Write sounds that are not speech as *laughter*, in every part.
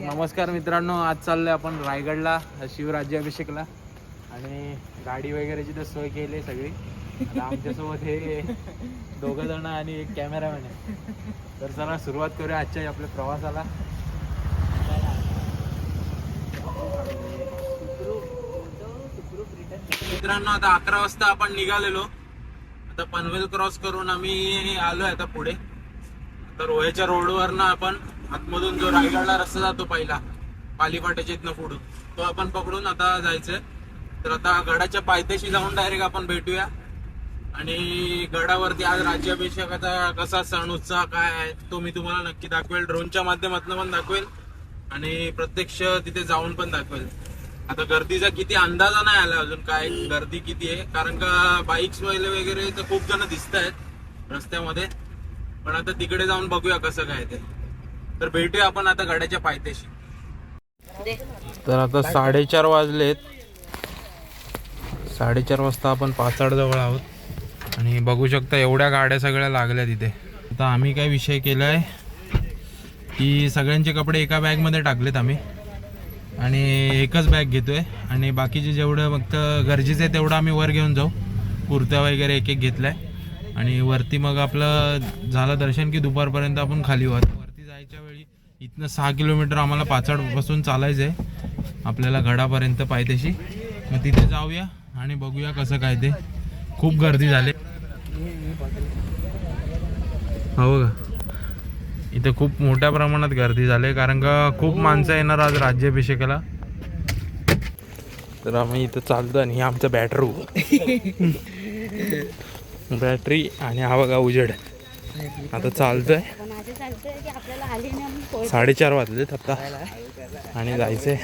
नमस्कार मित्रांनो आज चाललोय आपण रायगडला शिवराज्याभिषेकला. आणि गाडी वगैरेची तर सोय केली आहे सगळी. आता आमच्यासोबत हे दोघ जण आणि एक कॅमेरामॅन आहे. तर चला सुरुवात करूया आजच्या आपल्या प्रवासाला. मित्रांनो आता अकरा वाजता आपण निघालेलो. आता पनवेल क्रॉस करून आम्ही आलोय आता पुढे. तर रोह्याच्या रोडवर ना आपण आतमधून जो रायगडला रस्ता जातो पहिला पालीफाट्याच्या इथनं पुढून तो आपण पकडून आता जायचंय. तर आता गडाच्या पायथ्याशी जाऊन डायरेक्ट आपण भेटूया. आणि गडावरती आज राज्याभिषेकाचा कसा सण उत्साह काय आहे तो मी तुम्हाला नक्की दाखवेल. ड्रोनच्या माध्यमातून पण दाखवेल. आणि प्रत्यक्ष तिथे जाऊन पण दाखवेल. आता गर्दीचा किती अंदाजा नाही आला अजून काय गर्दी किती आहे. कारण का बाईक्स वगैरे वगैरे तर खूप जण दिसत आहेत रस्त्यामध्ये. पण आता तिकडे जाऊन बघूया कसं काय ते. तर भेटूया आपण आता गड्याच्या पायथ्याशी तर आता साडेचार वाजलेत. साडेचार वाजता आपण पाचाड जवळ आहोत. आणि बघू शकता एवढ्या गाड्या सगळ्या लागल्या तिथे. आता आम्ही काय विषय केलाय की सगळ्यांचे कपडे एका बॅगमध्ये टाकलेत आम्ही. आणि एकच बॅग घेतोय. आणि बाकीचे जेवढं फक्त गरजेचं आहे तेवढं आम्ही वर घेऊन जाऊ. कुर्त्या वगैरे एक एक घेतलाय. आणि वरती मग आपलं झालं दर्शन की दुपारपर्यंत आपण खाली वाहतो इथनं सहा किलोमीटर आम्हाला पाचाडपासून चालायचं आहे आपल्याला गडापर्यंत पायथ्याशी. मग तिथे जाऊया आणि बघूया कसं काय ते. खूप गर्दी झाली. हो का इथे खूप मोठ्या प्रमाणात गर्दी झाली कारण का खूप माणसं येणार आज राज्याभिषेकाला. तर आम्ही इथं चालतो आणि हे आमचं बॅटरू बॅटरी *laughs* आणि हा बघा उजेड. आता चालतोय. आपण साडेचार वाजलेत आता. आणि जायचंय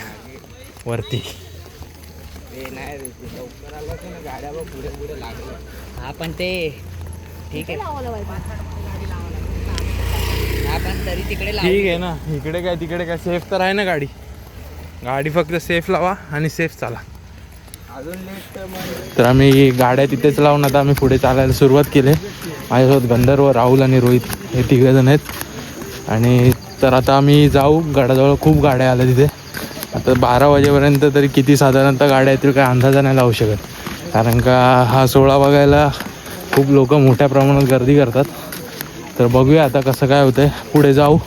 वरती. हा पण ते ठीक आहे. पण तरी तिकडे ठीक आहे ना. इकडे काय तिकडे काय सेफ तर आहे ना गाडी. गाडी फक्त सेफ लावा आणि सेफ चाला. तर आम्ही गाड्या तिथेच लावून आता आम्ही पुढे चालायला सुरुवात केली. माझ्यासोबत गंधर्व राहुल आणि रोहित हे तिघेजण आहेत. आणि तर आता आम्ही जाऊ. गडाजवळ खूप गाड्या आल्या तिथे. आता बारा वाजेपर्यंत तरी किती साधारणतः गाड्या येतील काय अंदाजा नाही लावू शकत. कारण का हा सोहळा बघायला खूप लोक मोठ्या प्रमाणात गर्दी करतात. तर बघूया आता कसं काय होतं आहे पुढे जाऊ.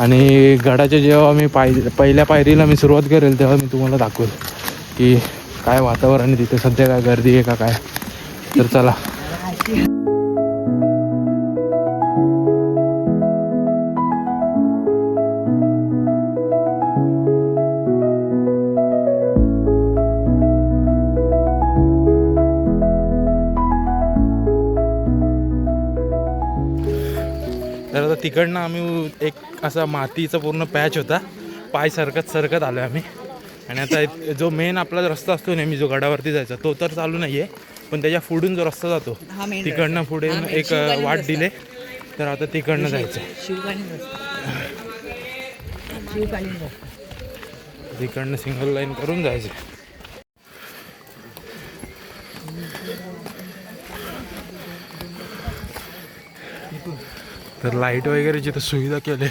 आणि गडाच्या जेव्हा मी पाय पहिल्या पायरीला मी सुरुवात करेल तेव्हा मी तुम्हाला दाखवेल की काय वातावरण आहे तिथे. सध्या काय गर्दी आहे का काय? तर चला. तिकडनं आम्ही एक असा मातीचा पूर्ण पॅच होता. पाय सरकत सरकत आलो आम्ही. आणि आता जो मेन आपला रस्ता असतो नेहमी जो गडावरती जायचा तो तर चालू नाही आहे पण त्याच्या पुढून जो रस्ता जातो तिकडनं पुढे एक वाट. दिले. तर आता तिकडनं जायचं. *laughs* तिकडनं सिंगल लाईन करून जायचं. तर लाइट वगैरेची तर सुविधा केली.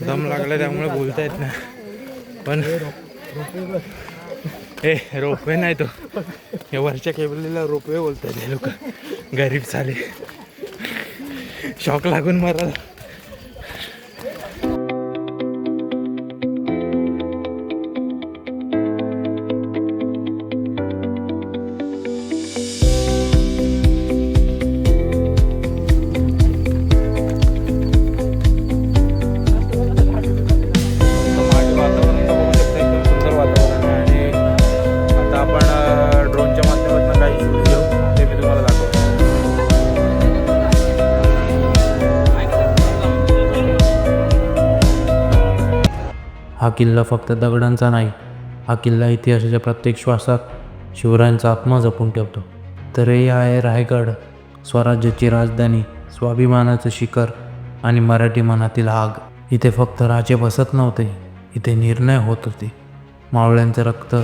दम लागला त्यामुळे बोलता येत नाही. पण ए रोपवे नाही तो. या वरच्या केबलीला रोपवे बोलतात हे लोक. गरीब चाले शॉक लागून मरा हा किल्ला फक्त दगडांचा नाही हा किल्ला इतिहासाच्या प्रत्येक श्वासात शिवरायांचा आत्मा जपून ठेवतो. तर हे आहे रायगड स्वराज्याची राजधानी स्वाभिमानाचं शिखर आणि मराठी मनातील आग. इथे फक्त राजे बसत नव्हते इथे निर्णय होत होते. मावळ्यांचं रक्त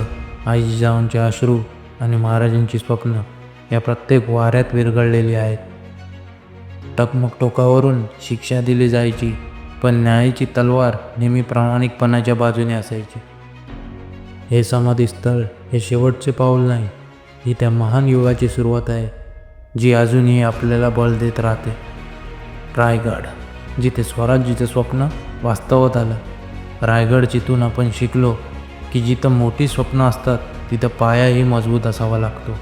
आई अश्रू आणि महाराजांची स्वप्न या प्रत्येक वाऱ्यात विरघळलेली आहेत. टकमक टोकावरून शिक्षा दिली जायची. पण न्यायाची तलवार नेहमी प्रामाणिकपणाच्या बाजूने असायची. हे समाधीस्थळ हे शेवटचे पाऊल नाही ही त्या महान युगाची सुरुवात आहे जी अजूनही आपल्याला बळ देत राहते. रायगड जिथे स्वराज्याचं स्वप्न वास्तवात आलं. रायगड जिथून आपण शिकलो की जिथं मोठी स्वप्न असतात तिथं पायाही मजबूत असावा लागतो.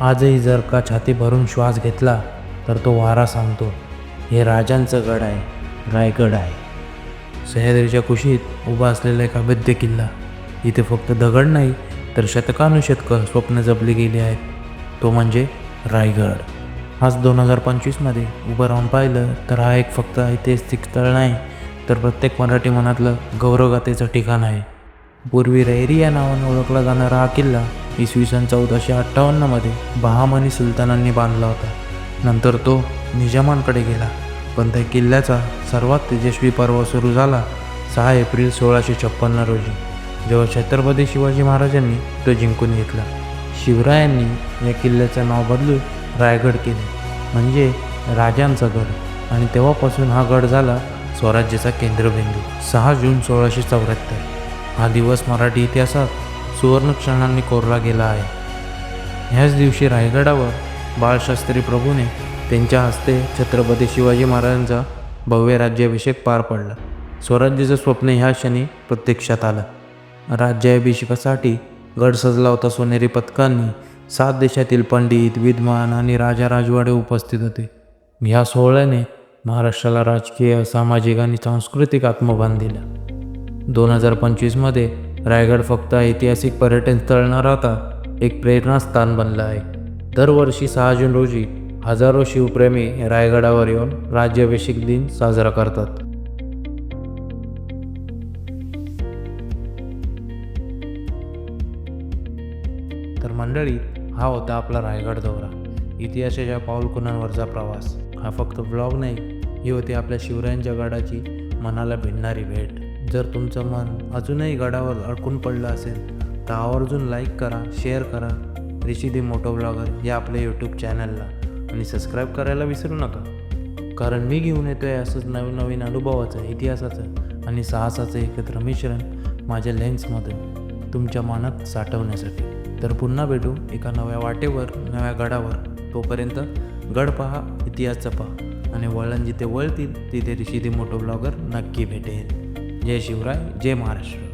आजही जर का छाती भरून श्वास घेतला तर तो वारा सांगतो हे राजांचं गड आहे. रायगड आहे. सह्याद्रीच्या कुशीत उभा असलेला एक अभेद्य किल्ला. इथे फक्त दगड नाही तर शतकानुशतकं स्वप्न जपली गेली आहेत. तो म्हणजे रायगड. आज दोन हजार पंचवीसमध्ये उभं राहून पाहिलं तर हा एक फक्त ऐतिहासिक स्थळ नाही तर प्रत्येक मराठी मनातलं गौरवगाथेचं ठिकाण आहे. पूर्वी रैरी या नावाने ओळखला जाणारा हा किल्ला इसवी सन चौदाशे अठ्ठावन्नमध्ये बहामनी सुलतानांनी बांधला होता. नंतर तो निजामांकडे गेला. पण त्या किल्ल्याचा सर्वात तेजस्वी पर्व सुरू झाला सहा एप्रिल सोळाशे छप्पन्न रोजी जेव्हा छत्रपती शिवाजी महाराजांनी तो जिंकून घेतला. शिवरायांनी या किल्ल्याचं नाव बदलून रायगड केले म्हणजे राजांचा गड. आणि तेव्हापासून हा गड झाला स्वराज्याचा केंद्रबिंदू. सहा जून सोळाशे चौऱ्याहत्तर हा दिवस मराठी इतिहासात सुवर्ण क्षणांनी कोरला गेला आहे. ह्याच दिवशी रायगडावर बाळशास्त्री प्रभूने त्यांच्या हस्ते छत्रपती शिवाजी महाराजांचा भव्य राज्याभिषेक पार पडला. स्वराज्याचं स्वप्न ह्या क्षणी प्रत्यक्षात आलं. राज्याभिषेकासाठी गड सजला होता सोनेरी पथकांनी सात देशातील पंडित विद्वान आणि राजा राजवाडे उपस्थित होते. ह्या सोहळ्याने महाराष्ट्राला राजकीय सामाजिक आणि सांस्कृतिक आत्मभान दिला. दोन हजार पंचवीसमध्ये रायगड फक्त ऐतिहासिक पर्यटन स्थळ न राहता एक प्रेरणास्थान बनलं आहे. दरवर्षी सहा जून रोजी हजारो शिवप्रेमी रायगडावर येऊन राज्याभिषेक दिन साजरा करतात. तर मंडळी हा होता आपला रायगड दौरा. इतिहासाच्या पाऊलखुणांवरचा प्रवास. हा फक्त ब्लॉग नाही ही होती आपल्या शिवरायांच्या गडाची मनाला भिडणारी भेट. जर तुमचं मन अजूनही गडावर अडकून पडलं असेल तर आवर्जून लाईक करा शेअर करा. ऋषिदी मोटो ब्लॉगर या आपल्या यूट्यूब चॅनलला आणि सबस्क्राईब करायला विसरू नका. कारण मी घेऊन येतो आहे असंच नवीन नवीन अनुभवाचं इतिहासाचं आणि साहसाचं एकत्र मिश्रण माझ्या लेन्समधून तुमच्या मनात साठवण्यासाठी. तर पुन्हा भेटू एका नव्या वाटेवर नव्या गडावर. तोपर्यंत गड पहा इतिहास पहा आणि वळण जिथे वळतील तिथे ऋषिदी मोठो ब्लॉगर नक्की भेटेल. जय शिवराय जय महाराष्ट्र.